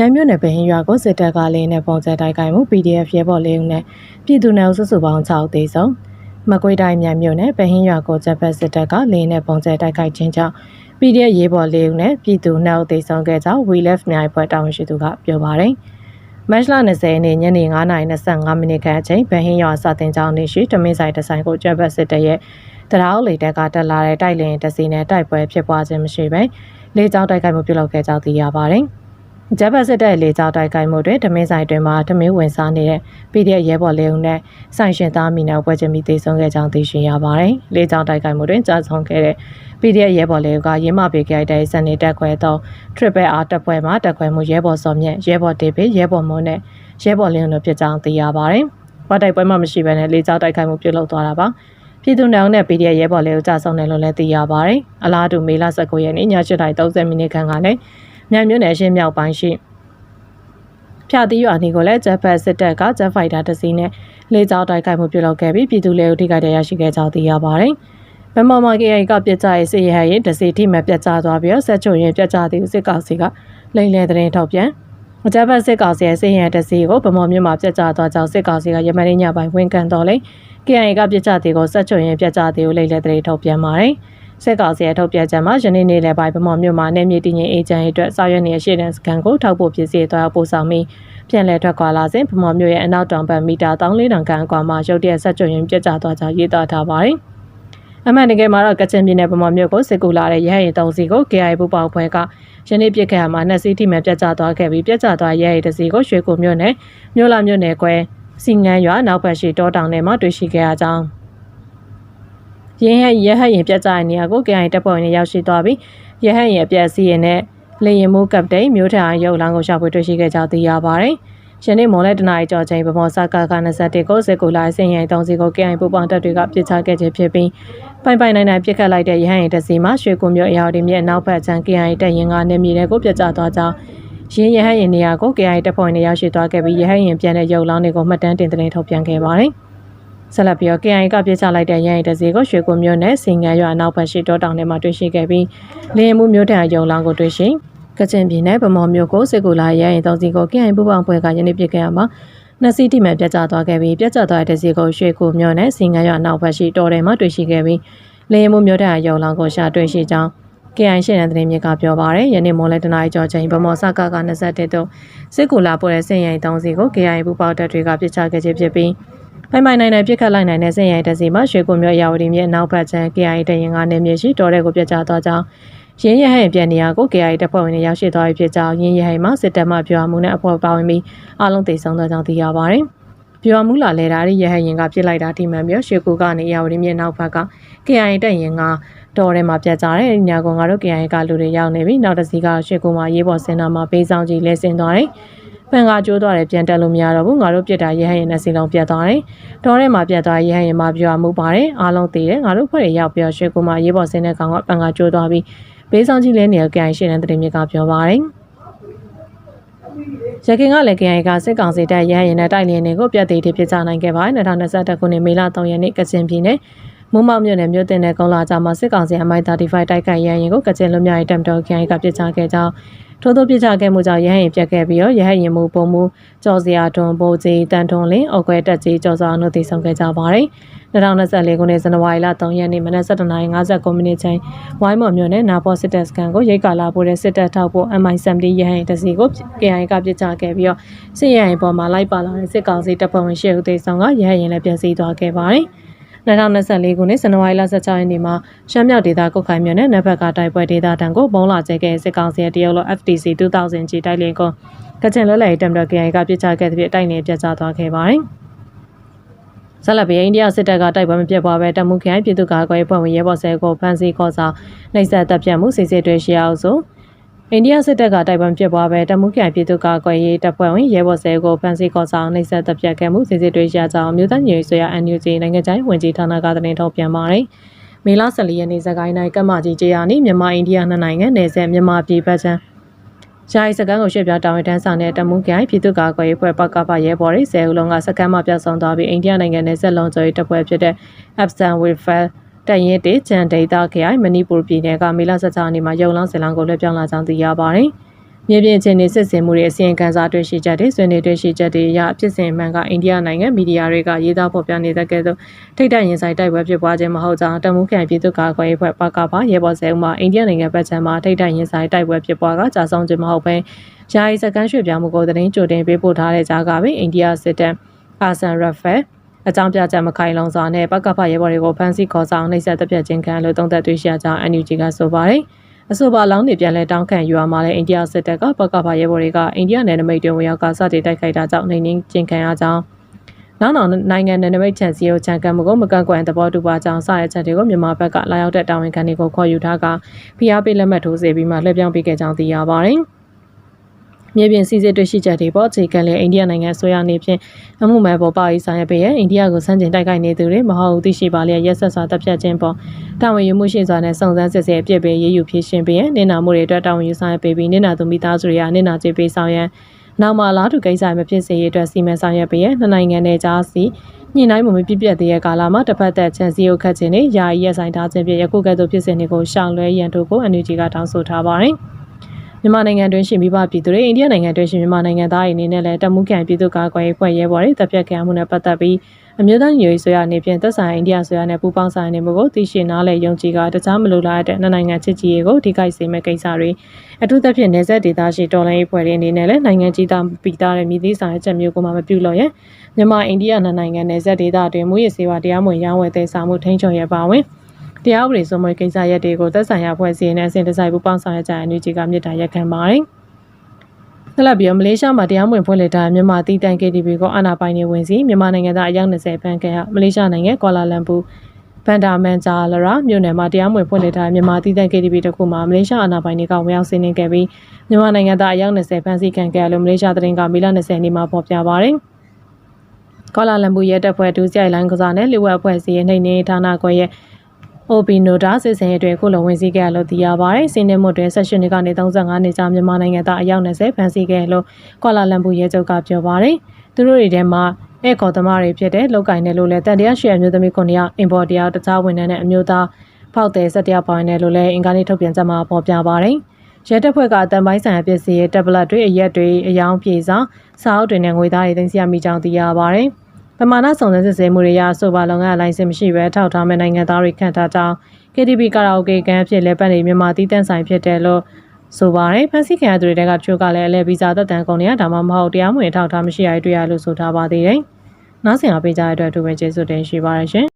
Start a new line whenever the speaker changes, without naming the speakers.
ညမြို့နယ်ပဟင်းရွာကိုစစ်တပ်ကလေးနဲ့ပုံစံတိုက်ခိုက်မှု PDF ရဲဘော်လေးဦးနဲ့ပြည်သူနယ်အုပ်စုစုပေါင်း6သေးဆုံးမကွေးတိုင်းညမြို့နယ်ပဟင်းရွာကိုချက်ဖက်စစ်တပ်ကလေးနဲ့ပုံစံတိုက်ခိုက်ခြင်းကြောင့် PDF ရဲဘော်လေးဦးနဲ့ပြည်သူနယ်အုပ်သေးဆုံးခဲ့ကြောင်း We Left မြိုင်ဖွဲ့တာဝန်ရှိသူကပြောပါတယ်မတ်လ20ရက်နေ့ညနေ9:25မိနစ်ခန့်အချိန်ဗဟင်းရွာစာတင်ကျောင်းနေရှိတမင်းဆိုင်တဆိုင်ကိုကျပ်ပတ်စစ်တပ်ရဲ့တရားလေတပ်ကတက်လာတဲ့တိုက်လင်တစီနဲ့တိုက်ပွဲဖြစ်ပွားခြင်းမရှိဘဲလေကြောင်းတိုက်ခိုက်မှုပြုလုပ်ခဲ့ကြောင်းသိရပါတယ်။ ဂျပန်စစ်တပ်လေကြောင်းတိုက်ခိုက်မှုတွင်တမင်းဆိုင်တွင်မှတမင်းဝင်စားနေတဲ့ PDF ရဲဘော်လေးဦးနဲ့ဆိုင်ရှင်သားမိနဲ့ပွဲချင်းမိသေးဆုံးခဲ့ကြောင်းသိရှိရပါတယ်။လေကြောင်းတိုက်ခိုက်မှုတွင်ကြာဆုံးခဲ့တဲ့ PDF ရဲဘော်လေးဦးကရင်းမပေကြတဲ့စနေတက်ခွဲသော Triple R တပ်ဖွဲ့မှတက်ခွဲမှုရဲဘော်စောမြင့်ရဲဘော်တေပေရဲဘော်မွန်းနဲ့ရဲဘော်လင်းတို့ဖြစ်ကြောင်းသိရပါတယ်။ဘာတိုက်ပွဲမှမရှိဘဲနဲ့လေကြောင်းတိုက်ခိုက်မှုပြုလုပ်သွားတာပါ။ပြည်သူ့နောင်နဲ့ PDF ရဲဘော်လေးကိုကြာဆုံးတယ်လို့လည်းသိရပါတယ်။အလားတူမေလ19ရက်နေ့ည7:30မိနစ်ခန့်ကလည်း မြန်မြို့နယ်ရှင်းမြောက်ပိုင်းရှိဖြာတီးရွာနေကိုလည်းဂျက်ဖက်စစ်တပ်ကဂျက်ဖိုက်တာတစ်စီးနဲ့လေကြောင်းတိုက်ခိုက်မှုပြုလုပ်ခဲ့ပြီးပြည်သူလေးဦးထိခိုက်ဒဏ်ရာရှိခဲ့ကြောင်းသိရပါတယ်။ဗမာမာကေအိကပြစ်ကြရဲ့စစ်ရဟရင်တစီထိမှပြတ်ကျသွားပြီးတော့ဆက်ချုံရင်ပြတ်ကျသည်စစ်ကောင်စီကလိမ့်လေတဲ့ထောက်ပြန်အကြမ်းဖက်စစ်ကောင်စီရဲ့စစ်ရဟတစီကိုဗမာမြို့မှာပြတ်ကျသွားကြောင်းစစ်ကောင်စီကရမန်ညပိုင်းဝန်ခံတော်လဲ KIA ကပြစ်ကြသည်ကိုဆက်ချုံရင်ပြတ်ကျသည်ကိုလိမ့်လေတဲ့ထောက်ပြန်ပါတယ်။ စစ်ကောင်စီရဲ့ထုတ်ပြန်ချက်မှာယနေ့နေ့လယ်ပိုင်းဗမာမြို့မှာနေမြေတည်ငြိမ်အေဂျင့်အတွက်စာရွက်နေတဲ့ရှေ့တန်းစကန်ကိုထောက်ဖို့ဖြစ်စီသွားပို့ဆောင်ပြီးပြန်လည်ထွက်ခွာလာစဉ်ဗမာမြို့ရဲ့အနောက်တောင်ဘက်မီတာ3400ခန့်အကွာမှာရုတ်တရက်ဆက်ကြွရင်ပြတ်ကျသွားကြောင်းရေးသားထားပါတယ်။အမှန်တကယ်မှာတော့ကချင်ပြည်နယ်ဗမာမြို့ကိုစစ်ကူလာတဲ့ရဟရင်တုံးစီကို KIA ပူပေါင်းဖွဲ့ကယနေ့ပြစ်ခတ်မှာနှစ်စီးထိမှပြတ်ကျသွားခဲ့ပြီးပြတ်ကျသွားရဟရင်တစီကိုရွှေကူမြို့နယ်မြို့လာမြို့နယ်ကွဲစီငန်းရွာနောက်ဘက်ရှိတောတောင်ထဲမှာတွေ့ရှိခဲ့ရကြောင်း ရင်းဟရဟရင်ပြတ်ကျတဲ့နေရာကို KIA တပ်ဖွဲ့ဝင်ရောက်ရှိသွားပြီးရဟရင်အပြက်စီးရင်နဲ့လေရင်မိုးကပ်တိန်မြို့ထံရုပ်လောင်းကိုရှာဖွေတွေ့ရှိခဲ့ကြောင်းသိရပါတယ်။ယနေ့မွန်လဲတနအီကျော်ချိန်ဗမောစကာက21ကိုစစ်ကူလာစင်ရင်တုံးစီကို KIA ပူပေါင်းတပ်တွေကပြစ်ချခဲ့ခြင်းဖြစ်ပြီးပိုင်ပိုင်နိုင်နိုင်ပြစ်ခတ်လိုက်တဲ့ရဟရင်တစီမှာရွှေကူမြို့အရာဒီမြစ်နောက်ဘက်ချမ်း KIA တပ်ရင်ကနေမြေတွေကိုပြစ်ချသွားကြောင်းရင်းရဟရင်နေရာကို KIA တပ်ဖွဲ့ဝင်ရောက်ရှိသွားခဲ့ပြီးရဟရင်ပြန်တဲ့ရုပ်လောင်းတွေကိုမှတ်တမ်းတင်တင်ထုတ်ပြန်ခဲ့ပါတယ်။ ဆက်လက်ပြီးတော့ KIA ကပြစ်ချလိုက်တဲ့ရရင်တစီကိုရွှေကူမြို့နယ်စင်ငန်းရွာနောက်ဘက်ရှိတောတောင်ထဲမှာတွေ့ရှိခဲ့ပြီးလင်းမှုမြို့ထံရုံလောင်းကိုတွေ့ရှိကချင်ပြည်နယ်ဗမော်မြို့ကိုစစ်ကူလာရရင်တောင်စီကို KIA ပူပေါင်းဖွဲ့ကယနေ့ပြစ်ခဲ့ရမှာနှစ်စီးတိမှန်ပြတ်ကျသွားခဲ့ပြီးပြတ်ကျသွားတဲ့စီကိုရွှေကူမြို့နယ်စင်ငန်းရွာနောက်ဘက်ရှိတောထဲမှာတွေ့ရှိခဲ့ပြီးလင်းမှုမြို့ထံရုံလောင်းကိုရှာတွေ့ရှိကြောင်း KI ရှင်းတဲ့သတင်းမြစ်ကပြောပါရယ်ယနေ့မွန်လဲတနာရီကျော်ချိန်ဗမော်စကက21တုစစ်ကူလာပေါ်တဲ့စင်ရိုင်တောင်းစီကို KI ပူပေါတက်တွေကပြစ်ချခဲ့ခြင်းဖြစ်ပြီး ဖိုင်မိုင်နိုင်နိုင်ပြစ်ခတ်လိုက်နိုင်တဲ့စင်ရိုင်တစီမှာရွှေကုမြို့ရာဝတီမြစ်အနောက်ဘက်ချမ်း KI တရင်ကနေမြေရှိတော်တဲ့ကိုပြစ်ချသွားကြောင်းရင်းရဟန်ပြန်နေရာကို KI တပ်ဖွဲ့ဝင်တွေရောက်ရှိသွားပြီဖြစ်ကြောင်းရင်းရဟန်မှာစစ်တပ်မှပြောမှုနဲ့အဖွဲ့ပါဝင်ပြီးအားလုံးသိဆုံးသွားကြောင်းသိရပါရယ်ပြောမှုလာလဲတာရဟန်ရင်ကပြစ်လိုက်တာထိမှန်ပြီးရွှေကူကနေရာဝတီမြစ်နောက်ဘက်က KI တပ်ရင်ကတော်ထဲမှာပြတ်ကြတယ်။ညာကငါတို့ KI ကလူတွေရောက်နေပြီ။နောက်တစ်စီးကရွှေကူမှာရေးပေါ်စင်တာမှာပေးဆောင်ကြီးလဲဆင်းသွားတယ်။ ပန်ကကျိုးသွားတယ်ပြန်တက်လို့မရတော့ဘူး။ငါတို့ပြစ်တာရဟရင်နဲ့စီလုံးပြတ်သွားတယ်။တော်ထဲမှာပြတ်သွားရဟရင်မှာပြောမှုပါတယ်။အားလုံးသိတယ်။ငါတို့ဖွဲ့ရရောက်ပြီးရွှေကူမှာရေးပေါ်စင်တဲ့ကောင်ကပန်ကကျိုးသွားပြီးပေးဆောင်ကြီးလဲနေ KI ရှင်းတဲ့တရင်မြစ်ကပြောပါတယ်။ရခင်ကလည်း KI ကစစ်ကောင်စီတပ်ရဟရင်နဲ့တိုက်လျင်တွေကိုပြတ်သေးတယ်ဖြစ်ကြနိုင်ခဲ့ပါတယ်2021ခုနှစ်မေလ3ရက်နေ့ကချင်ပြည်နယ်မုံမောက်မြို့နယ်မြို့တင်တဲ့ကုန်းလာကြမှာစစ်ကောင်စီအမိုက်35တိုက်ခိုက်ရရင်ကိုကချင်လူမျိုးရေးတမ်တော်ခိုင်ကပြစ်ချခဲ့ကြောင်း ထို့သောပြစ်ချခဲ့မှုကြောင့်ရဟရင်ပြက်ခဲ့ပြီးတော့ရဟရင်မှုပုံမှုကြော်စရာတွန်ပိုးကြီးတန်ထွန်လင်းအော်ကွဲတက်ကြီးကြော်စာတို့တည်ဆုံခဲ့ကြပါတယ်2024ခုနှစ်ဇန်နဝါရီလ3ရက်နေ့မနက်7:59မိနစ်ချိန်ဝိုင်းမော်မြို့နယ်နာပေါ်စစ်တပ်စကန်ကိုရိတ်ကာလာပို့တဲ့စစ်တပ်ထောက်ဖို့ MI70 ရဟရင်တစီကို KI ကပြစ်ချခဲ့ပြီးတော့စစ်ရဟရင်ပေါ်မှာလိုက်ပါလာတဲ့စစ်ကောင်စီတပ်ဖွဲ့ဝင်ရှေ့ဦးသေးဆောင်ကရဟရင်လည်းပြန်စီသွားခဲ့ပါတယ်။ 2024ခုနှစ်ဇန်နဝါရီလ16ရက်နေ့မှာရှမ်းမြောက်ဒေသကုတ်ခိုင်မြို့နယ်နဘက်ကတိုက်ပွဲဒေသတန်ကိုဘုံလာကျဲခဲ့စစ်ကောင်စီရဲ့တရုတ်လို FTC 2000ကြီးတိုက်လင်းကိုကချင်လွတ်လပ်ရေးတမ်တော်ကေအိုင်ကပြစ်ချခဲ့တဲ့တိုက်နေပြတ်ကျသွားခဲ့ပါတယ်။ဆက်လက်ပြီးအိန္ဒိယစစ်တပ်ကတိုက်ပွဲမပြတ်ပွားပဲတမှုခိုင်ပြည်သူ့ကာကွယ်ဖွဲ့ဝင်ရဲဘော်ဆဲကိုဖမ်းဆီးခေါ်ဆောင်နှိပ်စက်တပ်ဖြတ်မှုစစ်စစ်တွေရှိအောင်ဆို အိန္ဒိယစစ်တပ်ကတိုက်ပွဲဖြစ်ပွားပဲတမှုကန်ပြည်သူ့ကာကွယ်ရေးတပ်ဖွဲ့ဝင်ရဲဘော်ဆဲကိုဖမ်းဆီးခေါ်ဆောင်နှိပ်စက်တပ်ဖြတ်ခဲ့မှုစစ်စစ်တွေရကြောင်းမြို့သားညွေဆွေရ NUG နိုင်ငံခြားဝင်ကြီးဌာနကသတင်းထုတ်ပြန်ပါတယ်။မေလ14ရက်နေ့စကိုင်းတိုင်းကမ္မကြီးကျေးယာနီမြန်မာအိန္ဒိယနှစ်နိုင်ငံနယ်စပ်မြန်မာပြည်ပတ်ချမ်းယာယီစကန်ကိုရွှေ့ပြောင်းတာဝန်ထမ်းဆောင်တဲ့တမှုကန်ပြည်သူ့ကာကွယ်ရေးဖွဲ့ပကပရဲဘော်တွေဆယ်ဦးလုံးကစကန်မှာပြောက်ဆုံးသွားပြီးအိန္ဒိယနိုင်ငံနယ်စပ်လုံးကျော်ရေးတပ်ဖွဲ့ဖြစ်တဲ့ Afghan Welfare တန်ရင်တေချန်ဒေတာခရိုင်မဏိပူပြည်နယ်ကမေလ16ရက်နေ့မှာရုံလောင်းစင်လောင်းကိုလွှဲပြောင်းလာကြောင်းသိရပါတယ်။မြေပြင်အခြေအနေစစ်စင်မှုတွေအစီရင်ခံစာတွေ့ရှိချက်တွေဆွေးနွေးတွေ့ရှိချက်တွေအရဖြစ်စဉ်မှန်ကအိန္ဒိယနိုင်ငံမီဒီယာတွေကရေးသားဖော်ပြနေတဲ့ကဲ့သို့ထိတ်တန့်ရင်ဆိုင်တိုက်ပွဲဖြစ်ပွားခြင်းမဟုတ်ကြောင်းတမူခံပြည်သူ့ကာကွယ်ရေးဖွဲ့ပကဖရဲဘော်ဆဲဦးမှအိန္ဒိယနိုင်ငံဘက်ခြမ်းမှာထိတ်တန့်ရင်ဆိုင်တိုက်ပွဲဖြစ်ပွားကကြာဆုံးခြင်းမဟုတ်ဘဲယာယီစကန်ရွှေ့ပြောင်းမှုကိုသတင်းကြိုတင်ပေးပို့ထားတဲ့ကြားကပင်အိန္ဒိယစစ်တပ်အာဆန်ရဖယ် အကြောင်းပြချက်မခိုင်လုံစွာနဲ့ပကဖရဲဘော်တွေကိုဖမ်းဆီးခေါ်ဆောင်နှိပ်စက်တပ်ဖြတ်ခြင်းခံလို့တုံ့သက်တွေ့ရှိကြကြောင်း NUG ကဆိုပါတယ်။အဆိုပါလောင်းတွေပြန်လဲတောင်းခံယူရမှာလဲအိန္ဒိယစစ်တပ်ကပကဖရဲဘော်တွေကအိန္ဒိယနယ်နိမိတ်တွင်ဝင်ရောက်ကစတင်တိုက်ခိုက်တာကြောင့်နေနှင်းကျင်ခံရကြောင်းနောက်နောက်နိုင်ငံနယ်နိမိတ်ချန်စီကိုချန်ကန်မှုကိုမကန့်ကွက်သဘောတူပါကြောင်းစတဲ့ချက်တွေကိုမြန်မာဘက်ကလာရောက်တဲ့တာဝန်ခံတွေကိုခေါ်ယူထားကဖိအားပေးလက်မှတ်ထိုးစေပြီးမှလှည့်ပြောင်းပေးခဲ့ကြောင်းသိရပါတယ်။ မြေပြင်စီစစ်တွေ့ရှိချက်တွေပေါ်အခြေခံလေအိန္ဒိယနိုင်ငံဆိုရနေဖြင့်အမှုမဲ့ပေါ်ပါရေးဆိုင်ရပေရဲ့အိန္ဒိယကိုစန့်ကျင်တိုက်ခိုက်နေသူတွေမဟုတ်သိရှိပါလျက်ရက်ဆက်စွာတပ်ဖြတ်ခြင်းပေါ်တာဝန်ယူမှုရှိစွာနဲ့စုံစမ်းစစ်ဆေးအပြစ်ပေးရေးယူဖြည့်ရှင်ပေးရဲ့နေနာမှုတွေအတွက်တာဝန်ယူဆိုင်ရပေးပြီးနေနာသူမိသားစုတွေကနေနာကျေးပေးဆောင်ရန်နောက်မှလာတူကိစ္စမဖြစ်စေရအတွက်စီမံဆောင်ရွက်ပေးရဲ့နှစ်နိုင်ငံနယ်ကြားစီညှိနှိုင်းမှုမပြည့်ပြတ်သေးတဲ့ကာလမှာတစ်ဖက်သက်ချန်စီကိုခတ်ခြင်းနဲ့ယာယီရက်ဆိုင်ထားခြင်းဖြင့်ယခုကဲ့သို့ဖြစ်စဉ်တွေကိုရှောင်လွှဲရန်တို့ကို NUG ကတောင်းဆိုထားပါတယ်။ မြန်မာနိုင်ငံတွင်းရှိမိဘပြည်သူတွေအိန္ဒိယနိုင်ငံတွင်းရှိမြန်မာနိုင်ငံသားတွေအနေနဲ့လည်းတမှုခံပြည်သူ့ကာကွယ်ရေးဖွဲ့ရဲဘော်တွေတပ်ဖြတ်ခံမှုနဲ့ပတ်သက်ပြီးအမျိုးသားညီညွတ်ရေးဆိုရအနေဖြင့်သက်ဆိုင်အိန္ဒိယဆိုရနဲ့ပူးပေါင်းဆိုင်နေမှုကိုသိရှိနားလည်ယုံကြည်ကတခြားမလိုလားတဲ့နှစ်နိုင်ငံချစ်ကြည်ရေးကိုထိခိုက်စေမဲ့ကိစ္စတွေအထူးသဖြင့်နေဆက်ဒေသရှိတော်လှန်ရေးဖွဲ့တွေအနေနဲ့လည်းနိုင်ငံကြီးသားပြည်သားတဲ့မြည်သည့်ဆိုင်ချက်မျိုးကိုမှမပြုလို့ရမြန်မာအိန္ဒိယနှစ်နိုင်ငံနေဆက်ဒေသတွင်မူရည်စေဝါတရားမဝင်ရောင်းဝယ်သေးဆောင်မှုထိန်းချုပ်ရပါဝင် တရားဥပဒေစိုးမိုးကိစ္စရပ်တွေကိုသက်ဆိုင်ရာဖွဲ့စည်းနေအစဉ်တစိုက်ပူးပေါင်းဆောင်ရွက်ကြရန် NUG ကမြစ်တာရက်ခံပါတယ်။ဆက်လက်ပြီးမလေးရှားမှာတရားမဝင်ဖွင့်လှစ်ထားမြန်မာတည်တံ KTV ကိုအာဏာပိုင်တွေဝင်စီမြန်မာနိုင်ငံသားအယောက်20ဖမ်းခဲ့ရမလေးရှားနိုင်ငံကွာလာလမ်ပူဘန်ဒါမန်ဂျာလရာမြို့နယ်မှာတရားမဝင်ဖွင့်လှစ်ထားမြန်မာတည်တံ KTV တခုမှာမလေးရှားအာဏာပိုင်တွေကဝင်ရောက်စီးနင်းခဲ့ပြီးမြန်မာနိုင်ငံသားအယောက်20ဖမ်းဆီးခံခဲ့ရလို့မလေးရှားသတင်းကမီလ20နေ့မှာဖော်ပြပါရယ်။ကွာလာလမ်ပူရဲတပ်ဖွဲ့ဒုစရိုက်လိုင်းကစားနဲ့လူဝက်အဖွဲ့စီရဲ့နှိမ့်နေဌာနခွဲရဲ့ OB Noda စစ်စင်ရေးတွေခုလုံးဝင်စည်းခဲ့လို့သိရပါတယ်။စီးနှင်းမှုတွေ18နှစ်ကနေ35နှစ်ကြာမြန်မာနိုင်ငံသားအယောက်20ဖမ်းဆီးခဲ့လို့ကွာလာလမ်ပူရဲချုပ်ကပြောပါတယ်။သူတို့တွေထဲမှာအဲခေါ်သမားတွေဖြစ်တဲ့လောက်ကင်နဲ့လို့လဲတန်တရားရွှေအမျိုးသမီး9ယောက်အင်ပေါ်တရားတခြားဝန်ထမ်းနဲ့အမျိုးသားဖောက်တဲ့ဆက်တရားပိုင်းနဲ့လို့လဲအင်္ဂါနေ့ထုတ်ပြန်ချက်မှာပေါ်ပြပါတယ်။ရဲတပ်ဖွဲ့ကအတန်ပိုင်းဆိုင်ရာပစ္စည်းရဲ့တက်ဘလက်တွေအရက်တွေအယောင်ပြေစာစာအုပ်တွေနဲ့ငွေသားတွေသိမ်းဆည်းရမိကြောင်းသိရပါတယ်။ ပမာဏစုံစမ်းစစ်ဆေးမှုတွေရဆိုပါလုံငန်းလိုင်စင်မရှိဘဲထောက်ထားမဲ့နိုင်ငံသားတွေခန့်ထားကြောင်း KTV ကာရာအိုကေကန်ဖြစ်လဲပတ်နေမြန်မာတည်တံ့ဆိုင်ဖြစ်တယ်လို့ဆိုပါရယ်ဖန်စီခံရသူတွေကတချို့ကလည်းအလဲဗီဇာသက်တမ်းကုန်နေရဒါမှမဟုတ်တရားမဝင်ထောက်ထားမရှိရတွေ့ရလို့ဆိုထားပါသေးတယ်။နောက်ဆင်အားပေးကြတဲ့အတွက်အထူးပဲကျေးဇူးတင်ရှိပါရရှင်။